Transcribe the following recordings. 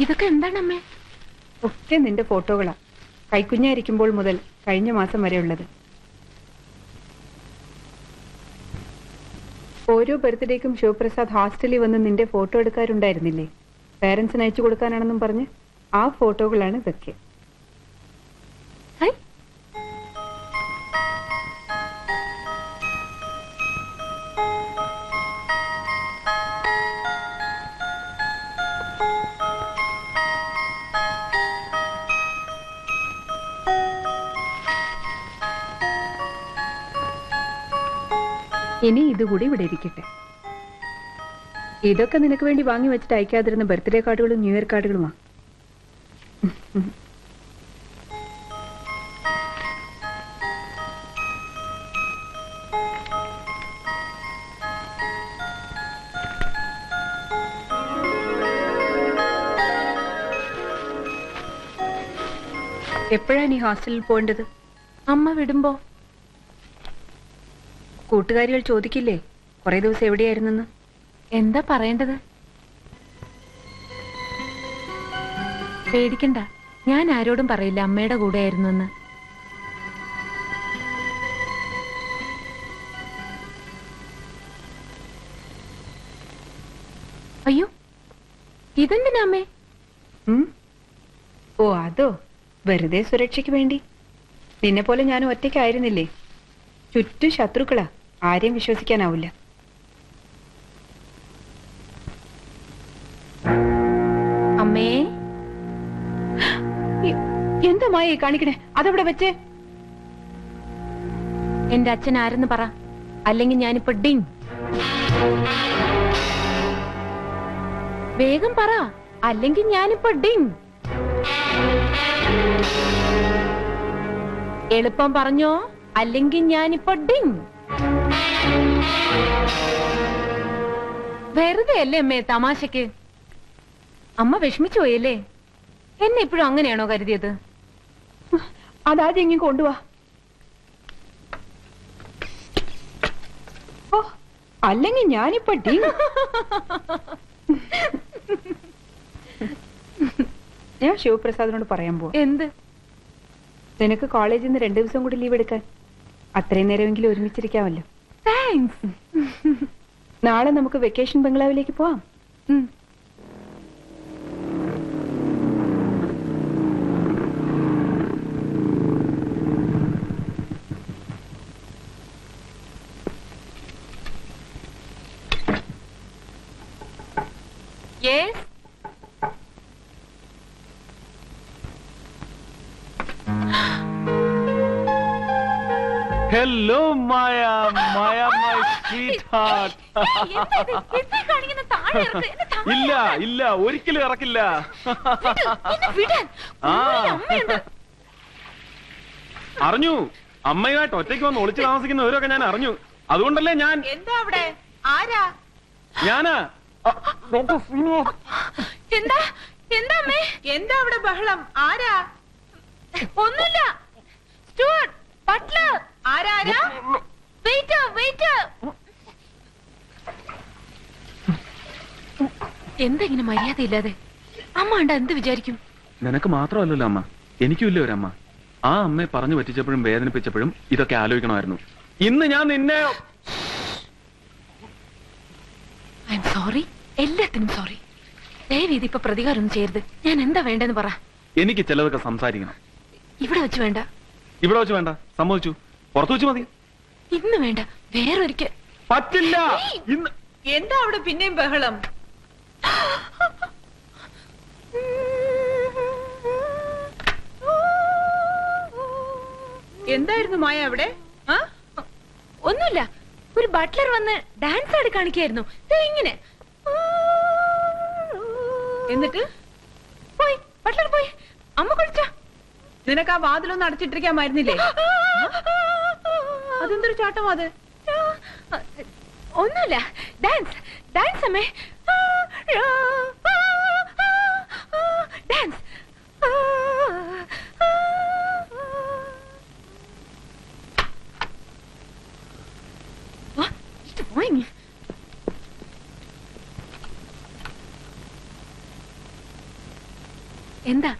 ഇതൊക്കെ എന്താണ് അമ്മേ? ഒക്കെ നിന്റെ ഫോട്ടോകളാ. കൈക്കുഞ്ഞായിരിക്കുമ്പോൾ മുതൽ കഴിഞ്ഞ മാസം വരെ ഉള്ളത്. ഓരോ ബർത്ത്ഡേക്കും ശിവപ്രസാദ് ഹോസ്റ്റലിൽ വന്ന് നിന്റെ ഫോട്ടോ എടുക്കാറുണ്ടായിരുന്നില്ലേ? പേരൻസിന് അയച്ചു കൊടുക്കാനാണെന്നും പറഞ്ഞ് ആ ഫോട്ടോകളാണ് ഇതൊക്കെ. ഇനി ഇതുകൂടി ഇവിടെ ഇരിക്കട്ടെ. ഇതൊക്കെ നിനക്ക് വേണ്ടി വാങ്ങി വെച്ചിട്ട് അയക്കാതിരുന്ന ബർത്ത്ഡേ കാർഡുകളും ന്യൂ ഇയർ കാർഡുകളുമാ? എപ്പോഴാണ് നീ ഹോസ്റ്റലിൽ പോകേണ്ടത്? അമ്മ വിടുമ്പോ. കൂട്ടുകാരികൾ ചോദിക്കില്ലേ? കുറെ ദിവസം എവിടെയായിരുന്നെന്ന്? എന്താ പറയേണ്ടത്? പേടിക്കണ്ട. ഞാൻ ആരോടും പറയില്ല അമ്മയുടെ കൂടെ ആയിരുന്നെന്ന് അയ്യോ ഇതെന്തിനാ അമ്മേ? ഓ അതോ. വെറുതെ സുരക്ഷയ്ക്ക് വേണ്ടി. നിന്നെ പോലെ ഞാൻ ഒറ്റയ്ക്കായിരുന്നില്ലേ? ചുറ്റും ശത്രുക്കളാ. ആരെയും വിശ്വസിക്കാനാവില്ല. അമ്മേ. എന്താ മായ കാണിക്കണേ? അതവിടെ വെച്ചേ? എന്റെ അച്ഛൻ ആരെന്ന് പറ. അല്ലെങ്കിൽ ഞാനിപ്പോ ഡിങ്. വേഗം പറ. അല്ലെങ്കിൽ ഞാനിപ്പോ ഡിങ്. എളുപ്പം പറഞ്ഞോ. അല്ലെങ്കിൽ ഞാനിപ്പോ ഡിങ്. വെറുതെ അല്ലേ അമ്മേ തമാശക്ക്? അമ്മ വിഷമിച്ചു പോയല്ലേ? എന്നെ ഇപ്പോഴും അങ്ങനെയാണോ കരുതിയത്? അതാദ്യം ഇങ്ങനെ കൊണ്ടുവാ. ഓ അല്ലെങ്കിൽ ഞാനിപ്പോ ഡിങ്. ഞാൻ ശിവപ്രസാദിനോട് പറയാൻ പോവാ. എന്ത്? നിനക്ക് കോളേജിൽ നിന്ന് രണ്ടു ദിവസം കൂടി ലീവ് എടുക്കാൻ. അത്രയും നേരമെങ്കിലും ഒരുമിച്ചിരിക്കാമല്ലോ. താങ്ക്സ് നാളെ നമുക്ക് വെക്കേഷൻ ബംഗ്ലാവിലേക്ക് പോവാം. Hello Maya Maya my sweetheart ഇല്ല ഇല്ല. ഒരിക്കലും ഇറക്കില്ല. അറിഞ്ഞു. അമ്മയുമായിട്ട് ഒറ്റയ്ക്ക് വന്ന് ഒളിച്ചു താമസിക്കുന്നവരൊക്കെ ഞാൻ അറിഞ്ഞു. അതുകൊണ്ടല്ലേ ഞാൻ എന്താ അവിടെ? ആരാ? ഞാനാ. എന്താ? എന്താ അമ്മേ? എന്താ അവിടെ ബഹളം? ആരാ? ഒന്നുമില്ല. Stuart butler. ആരാ വെയിറ്റ് വെയിറ്റ് വെയിറ്റർ എന്താ ഇങ്ങനെ മര്യാദ ഇല്ലാതെ അമ്മ ഉണ്ട എന്ത് വിചാരിക്കും? നിനക്ക് മാത്രമല്ലല്ലോ അമ്മ. എനിക്കും ഇല്ല ഒരമ്മ. ആ അമ്മയെ പറഞ്ഞു പറ്റിച്ചപ്പോഴും വേദനിപ്പിച്ചപ്പോഴും ഇതൊക്കെ ആലോചിക്കണമായിരുന്നു. ഇന്ന് ഞാൻ നിന്നെ ഐ എം സോറി എല്ലാത്തിനും സോറി ദയവ് ഇപ്പൊ പ്രതികാരം ഒന്നും ചെയ്യരുത്. ഞാൻ എന്താ വേണ്ടെന്ന് പറ. എനിക്ക് ചിലതൊക്കെ സംസാരിക്കണം. ഇവിടെ വെച്ച് വേണ്ട. ഇവിടെ വെച്ച് വേണ്ട. സമ്മതിച്ചു. പുറത്തു വെച്ച് മതി. ഇന്ന് വേണ്ട. വേറൊരിക്കൽ. പറ്റില്ല. ഇന്ന് എന്താ അവിടെ പിന്നെയും ബഹളം? എന്തായിരുന്നു മായ അവിടെ? ഒന്നുമില്ല. ഒരു ബട്ട്ലർ വന്ന് ഡാൻസ് ആടി കാണിക്കായിരുന്നു. ദേ ഇങ്ങനെ. എന്നിട്ട്? പോയി. ബട്ട്ലർ പോയി. അമ്മ കുളിച്ച. നിനക്ക് ആ വാതിലൊന്നും അടച്ചിട്ടിരിക്കാമായിരുന്നില്ലേ അതെന്തൊരു ചാട്ടം അത്? ഒന്നുമില്ല. ഡാൻസ് ഡാൻസ് അമ്മേ. ഡാൻസ് എന്താ?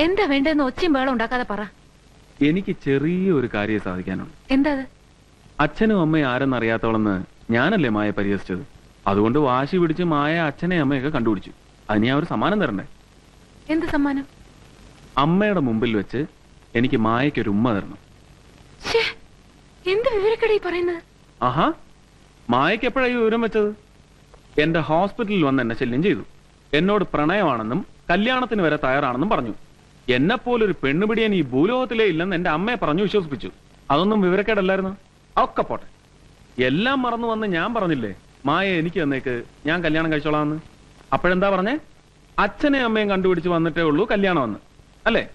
എന്താ വേണ്ടെന്ന് ഒച്ചയും വേളം ഉണ്ടാക്കാതെ പറ. എനിക്ക് ചെറിയ ഒരു കാര്യം സാധിക്കാനുണ്ട്. എന്താ അത്? അച്ഛനും അമ്മയും ആരെന്നറിയാത്തവളെന്ന് ഞാനല്ലേ മായ പരിഹസിച്ചത്? അതുകൊണ്ട് വാശി പിടിച്ച് മായ അച്ഛനെ അമ്മയൊക്കെ കണ്ടുപിടിച്ചു. അതിന് ഞാൻ ഒരു സമ്മാനം തരണ്ടേ? എന്ത് സമ്മാനം? അമ്മയുടെ മുമ്പിൽ വെച്ച് എനിക്ക് മായയ്ക്ക് ഒരു ഉമ്മ തരണം. എന്ത് വിവരക്കടയിൽ പറയുന്നത്? ആഹാ മായയ്ക്ക് എപ്പോഴാണ് ഈ വിവരം വെച്ചത്? എന്റെ ഹോസ്പിറ്റലിൽ വന്ന് എന്നെ ശല്യം ചെയ്തു. എന്നോട് പ്രണയമാണെന്നും കല്യാണത്തിന് വരെ തയ്യാറാണെന്നും പറഞ്ഞു. എന്നെപ്പോലൊരു പോലൊരു പെണ്ണുപിടിയാൻ ഈ ഭൂലോകത്തിലേ ഇല്ലെന്ന് എന്റെ അമ്മയെ പറഞ്ഞു വിശ്വസിപ്പിച്ചു. അതൊന്നും വിവരക്കേടല്ലായിരുന്നു? ഒക്കെ പോട്ടെ. എല്ലാം മറന്നു വന്ന് ഞാൻ പറഞ്ഞില്ലേ മായ എനിക്ക് തന്നേക്ക് ഞാൻ കല്യാണം കഴിച്ചോളാന്ന്. അപ്പോഴെന്താ പറഞ്ഞേ? അച്ഛനെ അമ്മയും കണ്ടുപിടിച്ച് വന്നിട്ടേ ഉള്ളൂ കല്യാണം വന്ന് അല്ലേ?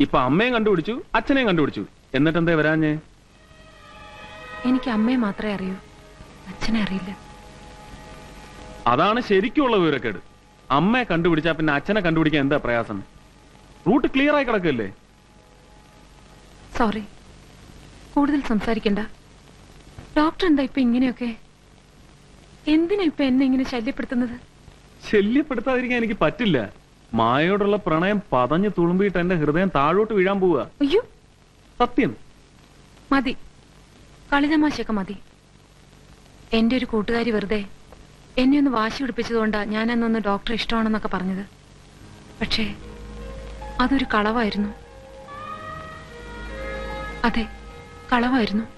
ഇപ്പൊ അമ്മയും കണ്ടുപിടിച്ചു അച്ഛനെയും കണ്ടുപിടിച്ചു. എന്നിട്ട് എന്തേ വരാഞ്ഞേ? എനിക്ക് അമ്മയെ മാത്രമേ അറിയൂ. അച്ഛനെ അറിയില്ല. അതാണ് ശരിക്കുള്ള വിവരക്കേട്. അമ്മയെ കണ്ടുപിടിച്ചാ പിന്നെ അച്ഛനെ കണ്ടുപിടിക്കാൻ എന്താ പ്രയാസം? റൂട്ട് ക്ലിയർ ആയി കിടക്കല്ലേ? സോറി. കൂടുതൽ സംസാരിക്കണ്ട. ഡോക്ടർ എന്താ ഇപ്പൊ ഇങ്ങനെയൊക്കെ? എന്തിനാ ഇപ്പൊ എന്നെ ഇങ്ങനെ ശല്യപ്പെടുത്തുന്നത്? ശല്യപ്പെടുത്താതിരിക്കാൻ എനിക്ക് പറ്റില്ല. മായയോടുള്ള പ്രണയം പതഞ്ഞു തുളുമ്പിട്ട് എന്റെ ഹൃദയം താഴോട്ട് വീഴാൻ പോവുക. അയ്യോ. സത്യം. മതി. കളിതമാശയൊക്കെ മതി. എന്റെ ഒരു കൂട്ടുകാരി വെറുതെ എന്നെ ഒന്ന് വാശി പിടിപ്പിച്ചതുകൊണ്ടാ ഞാൻ അന്നൊന്ന് ഡോക്ടർ ഇഷ്ടമാണെന്നൊക്കെ പറഞ്ഞത്. പക്ഷേ അതൊരു കളവായിരുന്നു. അതെ കളവായിരുന്നു.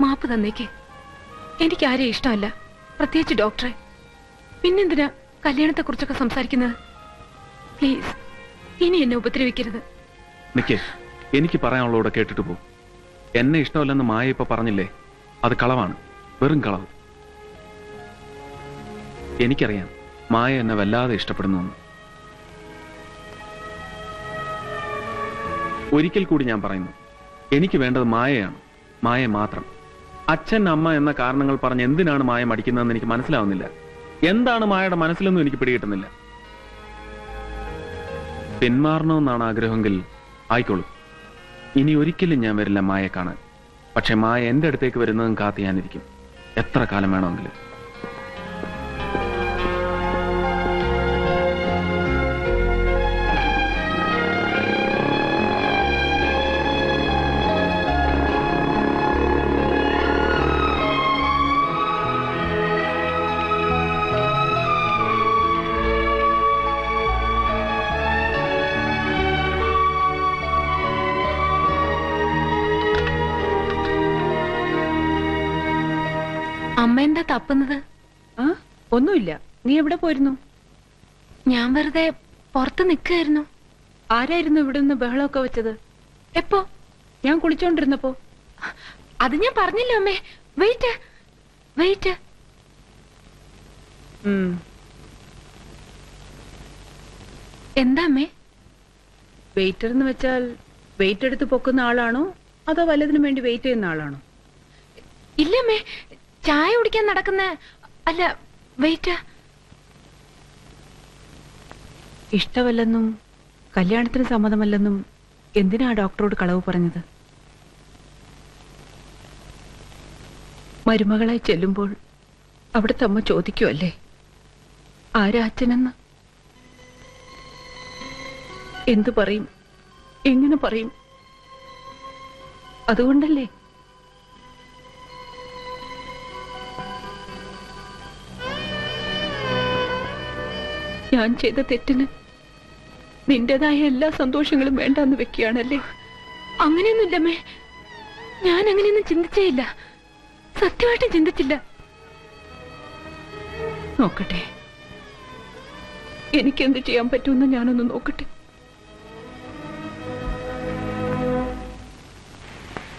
മാപ്പ് തന്നേക്ക്. എനിക്ക് ആരെയും ഇഷ്ടമല്ല. പ്രത്യേകിച്ച് ഡോക്ടറെ. പിന്നെന്തിനാ കല്യാണത്തെക്കുറിച്ചൊക്കെ സംസാരിക്കുന്നത്? പ്ലീസ് ഇനി എന്നെ ഉപദ്രവിക്കരുത്. നിക്കേ എനിക്ക് പറയാനുള്ളവടെ കേട്ടിട്ട് പോ. എന്നെ ഇഷ്ടമല്ലെന്ന് മായ ഇപ്പൊ പറഞ്ഞില്ലേ? അത് കളവാണ് വെറും കളവ്. എനിക്കറിയാം മായ എന്നെ വല്ലാതെ ഇഷ്ടപ്പെടുന്നു ഒരിക്കൽ കൂടി ഞാൻ പറയുന്നു എനിക്ക് വേണ്ടത് മായയാണ് മായ മാത്രം. അച്ഛൻ അമ്മ എന്ന കാരണങ്ങൾ പറഞ്ഞ് എന്തിനാണ് മായ മടിക്കുന്നതെന്ന് എനിക്ക് മനസ്സിലാവുന്നില്ല. എന്താണ് മായയുടെ മനസ്സിലൊന്നും എനിക്ക് പിടികിട്ടുന്നില്ല. പിന്മാറണമെന്നാണ് ആഗ്രഹമെങ്കിൽ ആയിക്കോളൂ. ഇനി ഒരിക്കലും ഞാൻ വരില്ല മായയെ കാണാൻ. പക്ഷെ മായ എന്റെ അടുത്തേക്ക് വരുന്നതും കാത്ത് ഞാനിരിക്കും. എത്ര കാലം വേണമെങ്കിലും. അമ്മ എന്താ തപ്പുന്നത്? ആ ഒന്നുമില്ല. നീ എവിടെ പോയിരുന്നു? ഞാൻ വെറുതെ പുറത്ത് നിൽക്കായിരുന്നു ആരായിരുന്നു ഇവിടെ നിന്ന് ബഹളമൊക്കെ വെച്ചത്? എപ്പോ? ഞാൻ കുളിച്ചോണ്ടിരുന്നപ്പോ. അത് ഞാൻ പറഞ്ഞില്ല അമ്മേ. വെയിറ്റ് വെയിറ്റ് ഉം. എന്താ അമ്മേ? വെയിറ്റർ എന്ന് വെച്ചാൽ വെയിറ്റ് എടുത്ത് പൊക്കുന്ന ആളാണോ? അതോ വല്ലതിനും വേണ്ടി വെയിറ്റ് ചെയ്യുന്ന ആളാണോ? ഇല്ല അമ്മേ. ചായ കുടിക്കാൻ നടക്കുന്ന അല്ല വെയിറ്റ് ഇഷ്ടമല്ലെന്നും കല്യാണത്തിന് സമ്മതമല്ലെന്നും എന്തിനാ ഡോക്ടറോട് കളവ് പറഞ്ഞത്? മരുമകളായി ചെല്ലുമ്പോൾ അവിടുത്തെ അമ്മ ചോദിക്കുമല്ലേ ആരാ അച്ഛനെന്ന്? എന്തു പറയും? എങ്ങനെ പറയും? അതുകൊണ്ടല്ലേ ഞാൻ ചെയ്ത തെറ്റിന് നിന്റേതായ എല്ലാ സന്തോഷങ്ങളും വേണ്ടാന്ന് വെക്കുകയാണല്ലേ? അങ്ങനെയൊന്നുമില്ലമ്മേ. ഞാൻ അങ്ങനെയൊന്നും ചിന്തിച്ചേ ഇല്ല സത്യമായിട്ടും ചിന്തിച്ചില്ല. നോക്കട്ടെ. എനിക്കെന്ത് ചെയ്യാൻ പറ്റുമെന്ന് ഞാനൊന്ന് നോക്കട്ടെ.